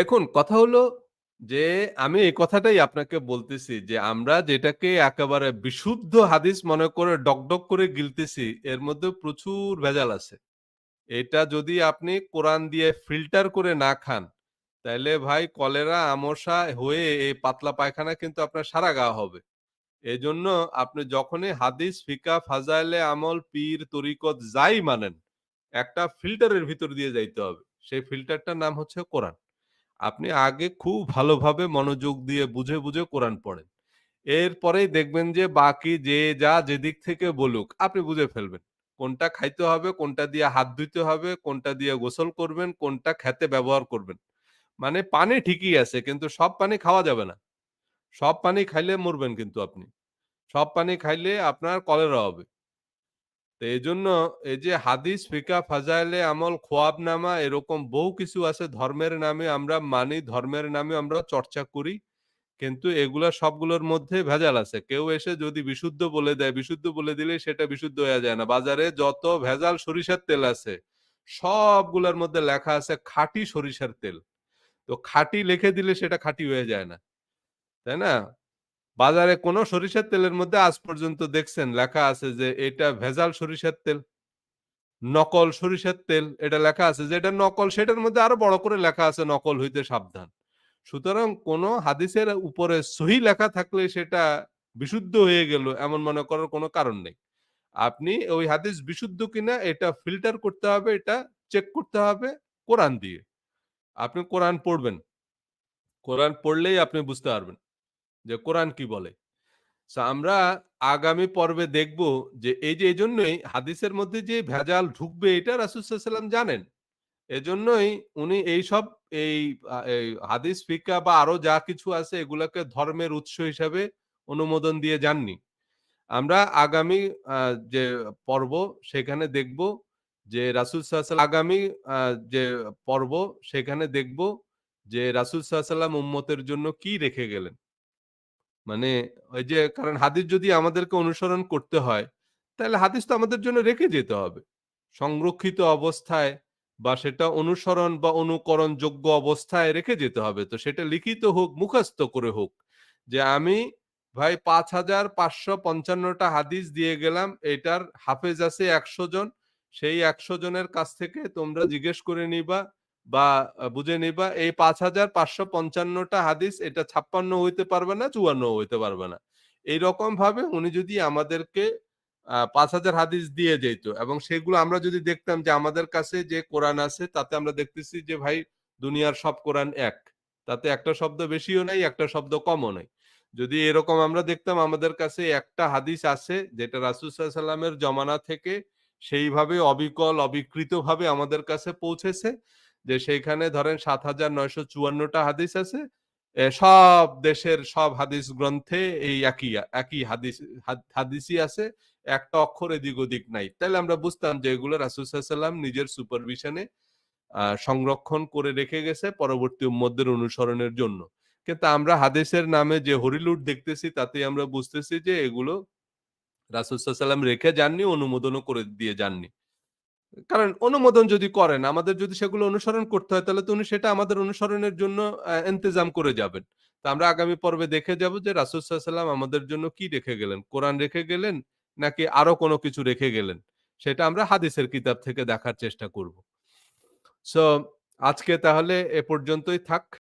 দেখুন কথা হলো যে আমি এই কথাটাই আপনাকে বলতেছি যে আমরা যেটাকে একেবারে বিশুদ্ধ হাদিস মনে করে ডকডক করে গিলতেছি এর মধ্যে প্রচুর ভেজাল আছে। এটা যদি আপনি কোরআন দিয়ে ফিল্টার করে না খান, তাইলে ভাই কলেরা, আমশা হয়ে এই পাতলা পায়খানা কিন্তু আপনার সারা গা হবে। এজন্য আপনি যখনই হাদিস, ফিকা, ফাজাইলে আমল, পীর, তরিকত যাই মানেন, একটা ফিল্টারের ভিতর দিয়ে যাইতে হবে। সেই ফিল্টারটার নাম হচ্ছে কোরআন। আপনি আগে খুব ভালোভাবে মনোযোগ দিয়ে বুঝে, বুঝে কোরআন পড়েন। এরপরেই দেখবেন যে বাকি যে যা যেদিক থেকে বলুক আপনি বুঝে ফেলবেন। কোনটা খাইতে হবে, কোনটা দিয়ে হাত ধুইতে হবে, কোনটা দিয়ে গোসল করবেন, কোনটা খেতে ব্যবহার করবেন। মানে পানি ঠিকই আছে কিন্তু সব পানি খাওয়া যাবে না। সব পানি খাইলে মরবেন কিন্তু আপনি। সব পানি খাইলে আপনার কলেরা হবে। তো এই জন্য এই যে হাদিস, ফিকা, ফাজাইলে আমল, খোয়াবনামা এরকম বহু কিছু আছে ধর্মের নামে আমরা মানি, ধর্মের নামে আমরা চর্চা করি। কিন্তু এগুলা সবগুলোর মধ্যে ভেজাল আছে। কেউ এসে যদি বিশুদ্ধ বলে দেয়, বিশুদ্ধ বলে দিলেই সেটা বিশুদ্ধ হয়ে যায় না। বাজারে যত ভেজাল সরিষার তেল আছে, সবগুলার মধ্যে লেখা আছে খাঁটি সরিষার তেল। তো খাঁটি লিখে দিলে সেটা খাঁটি হয়ে যায় না। তাই না? বাজারে কোন সরিষার তেলের মধ্যে আজ পর্যন্ত দেখছেন লেখা আছে যে এটা ভেজাল সরিষার তেল, নকল সরিষার তেল এটা লেখা আছে। যে এটা নকল সেটার মধ্যে আরও বড় করে লেখা আছে নকল হইতে সাবধান। সুতরাং কোন হাদিসের উপরে সহি লেখা থাকলে সেটা বিশুদ্ধ হয়ে গেল এমন মনে করার কোনো কারণ নেই। আপনি ওই হাদিস বিশুদ্ধ কিনা এটা ফিল্টার করতে হবে, এটা চেক করতে হবে কোরআন দিয়ে। আপনি কোরআন পড়বেন। কোরআন পড়লেই আপনি বুঝতে পারবেন যে কোরআন কি বলে। আমরা আগামী পর্বে দেখব যে এই যে এই জন্যই হাদিসের মধ্যে যে ভেজাল ঢুকবে এটা রাসূল সাল্লাল্লাহু জানেন। এজন্যই উনি এই আ এই হাদিস, ফিকহা বা আরও যা কিছু আছে এগুলাকে ধর্মের উৎস হিসাবে অনুমোদন দিয়ে যাননি। আমরা আগামী যে পর্ব সেখানে দেখব যে রাসূল ওয়াসাল্লাম আগামী যে পর্ব সেখানে দেখব যে রাসূল ওয়াসাল্লাম উম্মতের জন্য কি রেখে গেলেন। মানে ওই যে কারণ হাদিস যদি আমাদেরকে অনুসরণ করতে হয়, তাহলে হাদিস তো আমাদের জন্য রেখে যেতে হবে। সংরক্ষিত অবস্থায় বা সেটা অনুসরণ বা অনুকরণযোগ্য অবস্থায় রেখে যেতে হবে। তো সেটা লিখিত হোক, মুখস্থ করে হোক। যে আমি ভাই পাঁচ হাজার পাঁচশো পঞ্চান্নটা হাদিস দিয়ে গেলাম। এটার হাফেজ আছে ১০০ জন। সেই ১০০ জনের কাছ থেকে তোমরা জিজ্ঞেস করে নিবা বা বুঝে নিবা এই পাঁচ হাজার পাঁচশো পঞ্চান্নটা হাদিস এটা ৫৬ হইতে পারবে না, ৫৪ হইতে পারবে না। এইরকম ভাবে উনি যদি আমাদেরকে পাঁচ হাজার হাদিস দিয়ে যেত এবং সেগুলো আমরা যদি দেখতাম যে আমাদের কাছে যে কোরআন আছে তাতে আমরা দেখতেছি যে ভাই দুনিয়ার সব কোরআন এক। তাতে একটা শব্দ বেশিও নাই, একটা শব্দ কমও নাই। যদি এরকম আমরা দেখতাম আমাদের কাছে একটা হাদিস আছে যেটা রাসূল আলাইহি জমানা থেকে সেইভাবে অবিকল অবিকৃতভাবে আমাদের কাছে পৌঁছেছে যে সেইখানে ধরেন ৭৯৫৪ টা হাদিস আছে। সব দেশের সব হাদিস গ্রন্থে এই একই একই হাদিস হাদিসই আছে। একটা অক্ষর এদিক ওদিক নাই। তাহলে আমরা বুঝতাম যে এগুলো রাসূল সাল্লাল্লাহু নিজের সুপারভিশনে সংরক্ষণ করে রেখে গেছে পরবর্তী উম্মতদের অনুসরণের জন্য। কিন্তু আমরা হাদিসের নামে যে হরিলুট দেখতেছি তাতে আমরা বুঝতেছি যে এগুলো রাসূল সাল্লাল্লাহু রেখে যাননি, অনুমোদনও করে দিয়ে যাননি। কারণ অনুমোদন যদি করেন, আমাদের যদি সেগুলো অনুসরণ করতে হয় তাহলে তো উনি সেটা আমাদের অনুসরণের জন্য ইন্তজাম করে যাবেন। তা আমরা আগামী পর্বে দেখে যাব যে রাসুল সাল্লাম আমাদের জন্য কি রেখে গেলেন? কোরআন রেখে গেলেন নাকি আরও কোনো কিছু রেখে গেলেন? সেটা আমরা হাদিসের কিতাব থেকে দেখার চেষ্টা করব। সো আজকে তাহলে এ পর্যন্তই থাক।